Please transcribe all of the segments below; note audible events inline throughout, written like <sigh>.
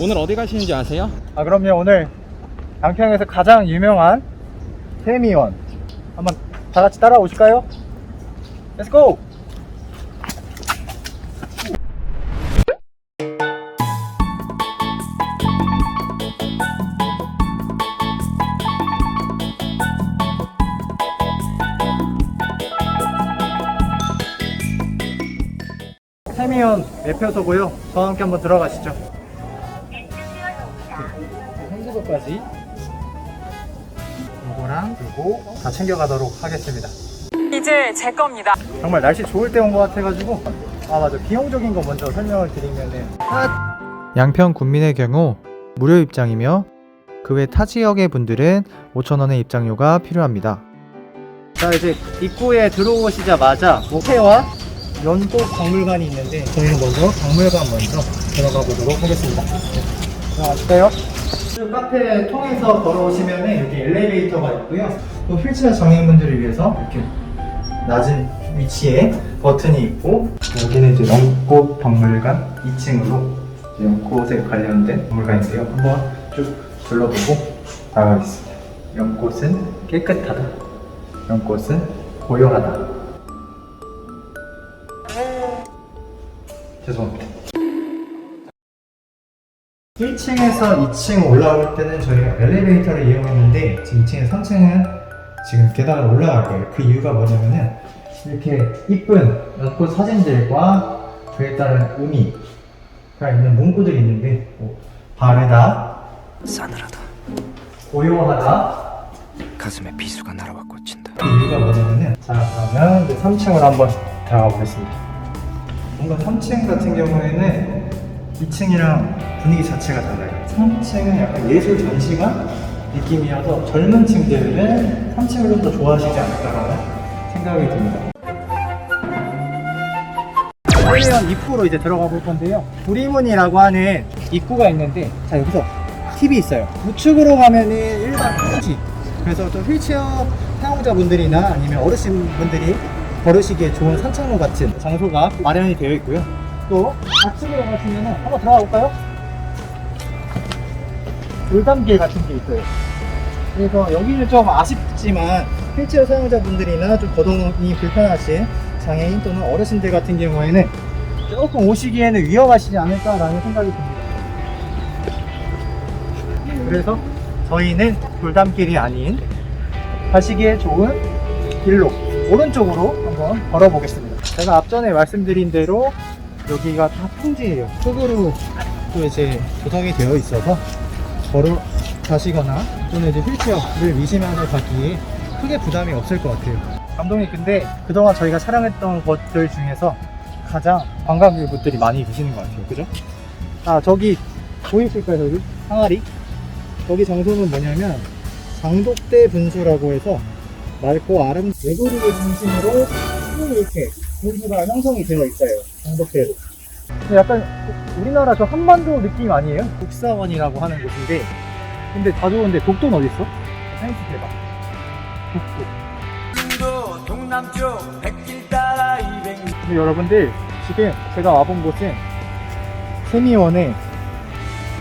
오늘 어디 가시는지 아세요? 아 그럼요 오늘 양평에서 가장 유명한 세미원 한번 다 같이 따라오실까요? Let's go! 세미원 매표소고요 저와 함께 한번 들어가시죠 한국어까지 이거랑 그리고 다 챙겨가도록 하겠습니다. 이제 제 겁니다. 정말 날씨 좋을 때 온 것 같아가지고 아 맞아 비용적인 거 먼저 설명을 드리면은 양평 군민의 경우 무료 입장이며 그 외 타 지역의 분들은 5,000원의 입장료가 필요합니다. 자 이제 입구에 들어오시자마자 모태와 연꽃 박물관이 있는데 저희는 먼저 박물관 먼저 들어가 보도록 하겠습니다. 네. 들어가실까요? 쭉 카페 통해서 걸어오시면 여기 엘리베이터가 있고요. 또 휠체어 장애인분들을 위해서 이렇게 낮은 위치에 버튼이 있고 여기는 이제 연꽃 박물관 2층으로 연꽃에 관련된 박물관인데요. 한번 쭉 둘러보고 나가겠습니다. 연꽃은 깨끗하다. 연꽃은 고요하다. 죄송합니다. 1층에서 2층 올라올 때는 저희가 엘리베이터를 이용했는데 지금 2층에서 3층은 지금 계단을 올라갈 거예요. 그 이유가 뭐냐면은 이렇게 이쁜 연꽃 사진들과 그에 따른 의미가 있는 문구들이 있는데 뭐 바르다, 싸늘하다. 고요하다, 가슴에 비수가 날아와 꽂힌다. 그 이유가 뭐냐면은 자 그러면 이제 3층으로 한번 들어가 보겠습니다 뭔가 3층 같은 경우에는 2층이랑 분위기 자체가 달라요. 3층은 약간 예술 전시관 느낌이어서 젊은 층들은 3층을 좀 더 좋아하시지 않을까라는 생각이 듭니다. 설리원 입구로 이제 들어가 볼 건데요. 구리문이라고 하는 입구가 있는데 자 여기서 팁이 있어요. 우측으로 가면은 일반 표지. 그래서 좀 휠체어 사용자분들이나 아니면 어르신분들이 걸으시기에 좋은 산책로 같은 장소가 마련이 되어 있고요 또 좌측으로 가시면 한번 들어가 볼까요? 돌담길 같은 게 있어요 그래서 여기는 좀 아쉽지만 휠체어 사용자분들이나 좀 거동이 불편하신 장애인 또는 어르신들 같은 경우에는 조금 오시기에는 위험하시지 않을까라는 생각이 듭니다. 그래서 저희는 돌담길이 아닌 가시기에 좋은 길로 오른쪽으로 한번 걸어보겠습니다. 제가 앞전에 말씀드린 대로 여기가 다 평지예요. 흙으로 또 이제 조성이 되어 있어서 걸어 가시거나 또는 이제 휠체어를 미시면서 가기에 크게 부담이 없을 것 같아요. 감독님 근데 그동안 저희가 촬영했던 것들 중에서 가장 관광객분들이 많이 계시는 것 같아요. 그죠? 아 저기 보이실까요 저기 항아리? 거기 장소는 뭐냐면 장독대 분수라고 해서 맑고 아름 외도리를 중심으로 쭉 이렇게 분수가 형성이 되어 있어요. 장독대로. 근데 약간 우리나라 저 한반도 느낌 아니에요? 국사원이라고 하는 곳인데 근데 다 좋은데 독도는 어디 있어? 사이언스 대박. 독도. 근데 여러분들 지금 제가 와본 곳은 세미원에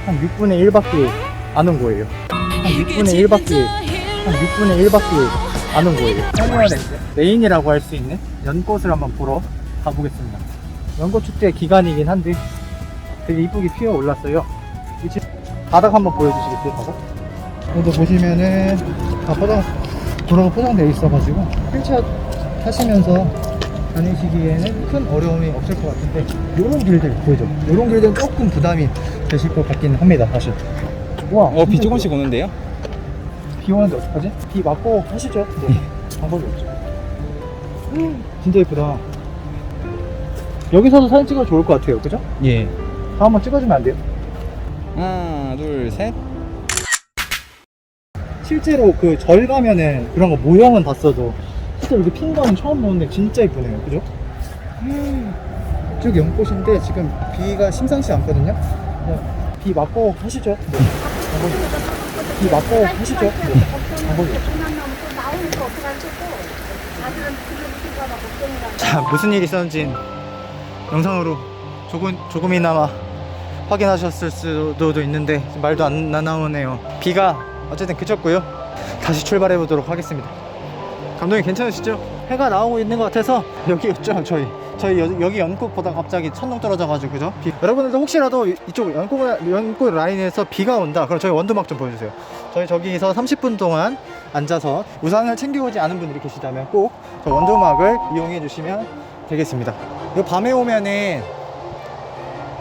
한 6분의 1밖에 안 온 거예요. 한 6분의 1밖에 한 6분의 1밖에 안 온 거예요. 세미원의 이제 메인이라고 할 수 있는 연꽃을 한번 보러 가보겠습니다. 연꽃 축제 기간이긴 한데 되게 이쁘게 피어 올랐어요. 이 집- 바닥 한번 보여주시겠어요, 바닥? 여기 보시면은 다 포장 도로가 포장되어 있어가지고 휠체어 타시면서 다니시기에는 큰 어려움이 없을 것 같은데 요런 길들 보이죠? 요런 길들은 조금 부담이 되실 것 같긴 합니다 사실 와 어, 비 조금씩 오는데요? 비 오는데 어떡하지? 비 맞고 하시죠 네. 방법이 없죠 음, 진짜 예쁘다 여기서도 사진 찍어도 좋을 것 같아요 그죠? 예. 다 한번 찍어주면 안 돼요? 하나, 둘, 셋. 실제로 그 절 가면은 그런 거 모형은 봤어도 실제 이렇게 핀 거는 처음 보는데 진짜 이쁘네요 그죠? 쭉 연꽃인데 지금 비가 심상치 않거든요 그냥 비 맞고 하시죠 네. 없죠. 비 맞고 하시죠 네. 없죠. 나오니까 어떡하겠고 다들은 그럴까봐 걱정이라 자 무슨 일이 있었는지 영상으로 조금, 조금이나마 확인하셨을 수도 있는데 말도 안, 안 나오네요. 비가 어쨌든 그쳤고요. 다시 출발해 보도록 하겠습니다. 감독님 괜찮으시죠? 해가 나오고 있는 것 같아서 여기였죠 저희 저희 여, 여기 연꽃 보다 갑자기 천둥 떨어져가지고 그죠? 비. 여러분들도 혹시라도 이- 이쪽 연꽃 연꽃 라인에서 비가 온다 그럼 저희 원두막 좀 보여주세요 저희 저기서 30분 동안 앉아서 우산을 챙겨오지 않은 분들이 계시다면 꼭 저 원두막을 이용해 주시면 되겠습니다 이 밤에 오면은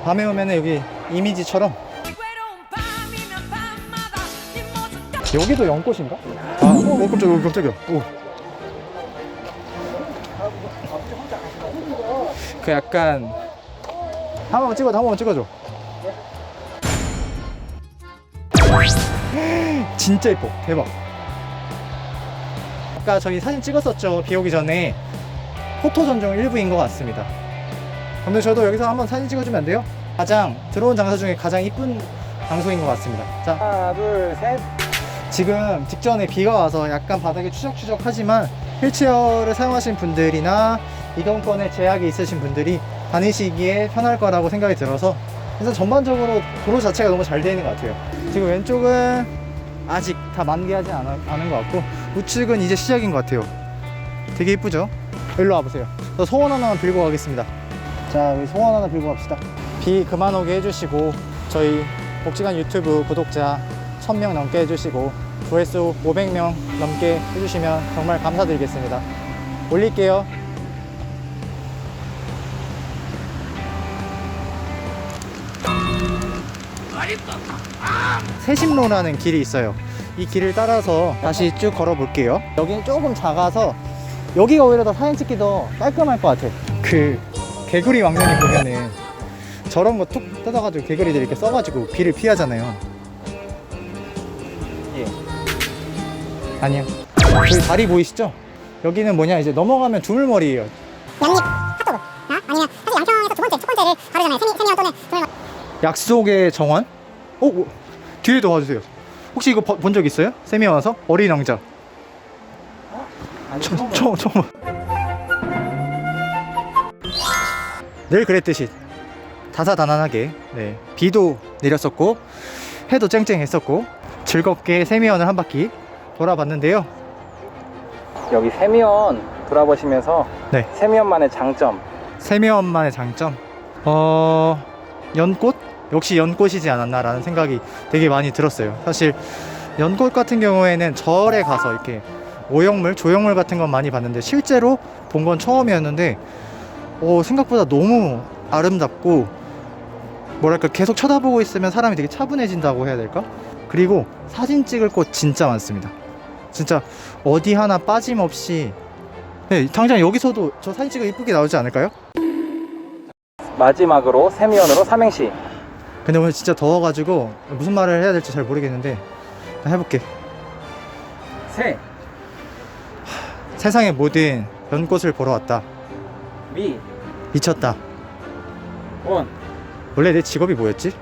밤에 오면은 여기 이미지처럼 여기도 연꽃인가? 아, 어, 어 깜짝이야, 어, 깜짝이야. 오. 그 약간 한 번만 찍어줘, 한 번만 찍어줘. <gasps> 진짜 예뻐, 대박. 아까 저희 사진 찍었었죠, 비 오기 전에. 포토 전종 일부인 것 같습니다. 근데 저도 여기서 한번 사진 찍어주면 안 돼요? 가장 들어온 장소 중에 가장 이쁜 장소인 것 같습니다. 자, 하나, 둘, 셋. 지금 직전에 비가 와서 약간 바닥이 추적추적하지만 휠체어를 사용하시는 분들이나 이동권에 제약이 있으신 분들이 다니시기에 편할 거라고 생각이 들어서 그래서 전반적으로 도로 자체가 너무 잘 되어 있는 것 같아요 지금 왼쪽은 아직 다 만개하지 않아, 않은 것 같고 우측은 이제 시작인 것 같아요 되게 이쁘죠? 일로 와보세요 저 소원 하나만 빌고 가겠습니다 자 우리 소원 하나 빌고 갑시다 비 그만 오게 해주시고 저희 복지관 유튜브 구독자 1000명 넘게 해주시고 조회수 500명 넘게 해주시면 정말 감사드리겠습니다. 올릴게요. 세심로라는 길이 있어요. 이 길을 따라서 다시 쭉 걸어 볼게요. 여기는 조금 작아서 여기가 오히려 더 사진 찍기 더 깔끔할 것 같아. 그 개구리 왕년이 보면은 저런 거 툭 뜯어가지고 개구리들 이렇게 써가지고 비를 피하잖아요. 예. 아니요. 저기 다리 보이시죠? 여기는 뭐냐 이제 넘어가면 두물머리예요. 양립 핫도그 어? 아니면 사실 양평에서 두 번째 첫 번째를 가르잖아요 세미, 세미어 또는 조물머 약속의 정원? 어, 어, 뒤에 도 와주세요. 혹시 이거 본 적 있어요? 세미 와서 어린 왕자. 처음 처음 처음. 늘 그랬듯이 다사다난하게 네 비도 내렸었고 해도 쨍쨍했었고 즐겁게 세미원을 한 바퀴 돌아봤는데요. 여기 세미원 돌아보시면서 네. 세미원만의 장점 세미원만의 장점 어 연꽃 역시 연꽃이지 않았나라는 생각이 되게 많이 들었어요. 사실 연꽃 같은 경우에는 절에 가서 이렇게 오영물 조형물 같은 건 많이 봤는데 실제로 본 건 처음이었는데 어, 생각보다 너무 아름답고 뭐랄까 계속 쳐다보고 있으면 사람이 되게 차분해진다고 해야 될까? 그리고 사진 찍을 곳 진짜 많습니다. 진짜 어디 하나 빠짐없이. 네, 당장 여기서도 저 사진 찍어 이쁘게 나오지 않을까요? 마지막으로 세미원으로 삼행시 근데 오늘 진짜 더워가지고 무슨 말을 해야 될지 잘 모르겠는데 해볼게. 세, 세상의 모든 연꽃을 보러 왔다. 미, 미쳤다. 원. 원래 내 직업이 뭐였지?